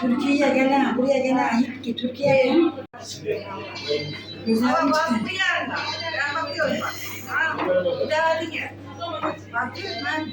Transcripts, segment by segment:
Türkiye'ye gelen, buraya gelen ilk ki Türkiye'ye. Güzel bir çıkın. Ben bakıyorum bak. Bir daha dinle. Bakıyorum ben.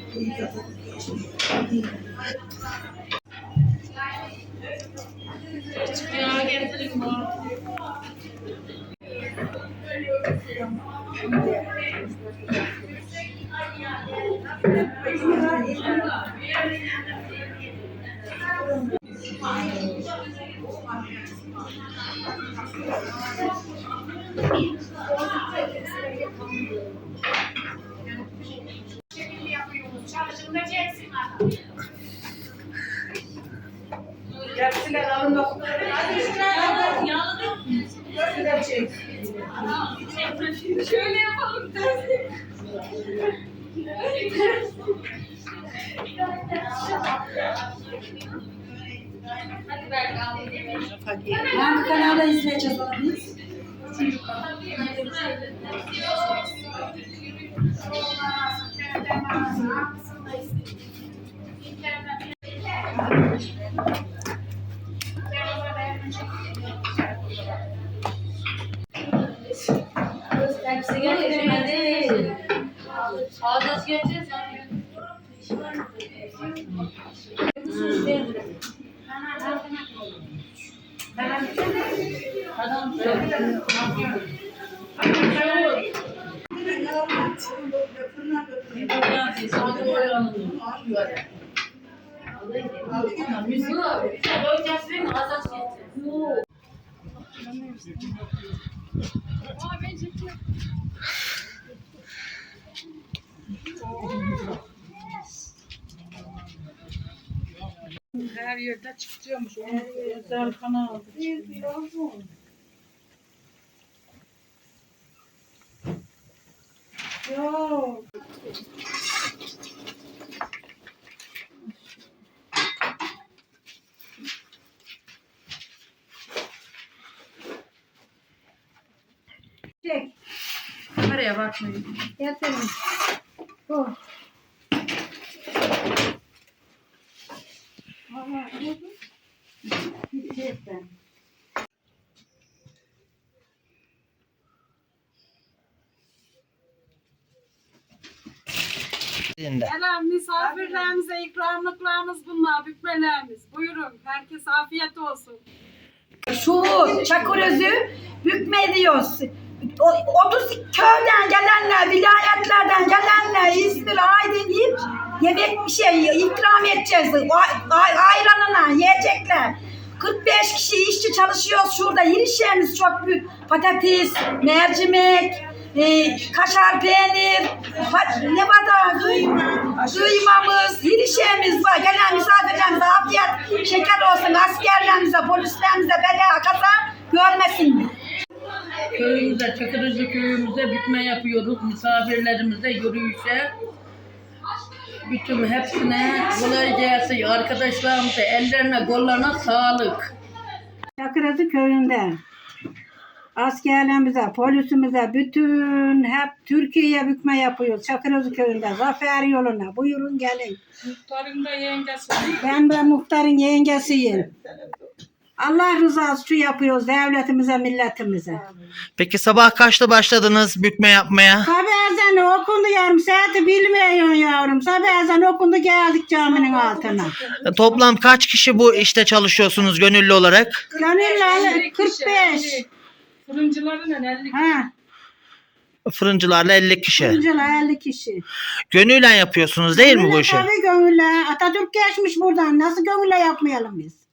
Gelsinler alın doktorları. Hadi şuraya. Şuraya çek. Şöyle yapalım Hangi kanalda izleyeceğiz onu biz? Hepsi. Ağzı. Her yerde çıkıyormuş. Onun özel kanal. Yok. Çek. Nereye bakmayın. Getirin. Bu. Ne bu? Gidecek ben. Selam misafirlerimize ikramlıklarımız bunlar, bükmelerimiz. Buyurun, herkese afiyet olsun. Şu çakır özü bükme diyoruz. O- 30 köyden gelenler, vilayetlerden gelenler İzmir, Aydın deyip yemek bir şey ikram edeceğiz. Ay- ay- ayranına yiyecekler. 45 kişi işçi çalışıyoruz şurada. Yiyeceğimiz çok büyük. Patates, mercimek, e, kaşar peynir, ne da kıymamız, yiyeceğimiz var. Gelen misafirlerimize afiyet, şeker olsun. Askerlerimize, polislerimize bela kaza görmesin. Köyümüze, Çakırıcı köyümüze bükme yapıyoruz. Misafirlerimize yürüyüşe. Bütün hepsine kolay gelsin. Arkadaşlarımıza ellerine kollarına sağlık. Çakırası köyünde askerlerimize, polisimize, bütün hep Türkiye'ye bükme yapıyoruz. Çakırası köyünde, Zafer yoluna. Buyurun gelin. Muhtarın da yengesi. Ben de muhtarın yengesiyim. Allah rızası için yapıyoruz devletimize, milletimize. Peki sabah kaçta başladınız bükme yapmaya? Sabah ezanı okundu yarım saati bilmiyorsun yavrum. Sabah ezanı okundu geldik caminin altına. Toplam kaç kişi bu işte çalışıyorsunuz gönüllü olarak? Gönüllü 45. Fırıncıların 50 Ha, Fırıncılarla 50 kişi. fırıncılar 50 kişi. Gönülle yapıyorsunuz değil mi bu işi? Tabii gönülle. Atatürk geçmiş buradan. Nasıl gönülle yapmayalım biz?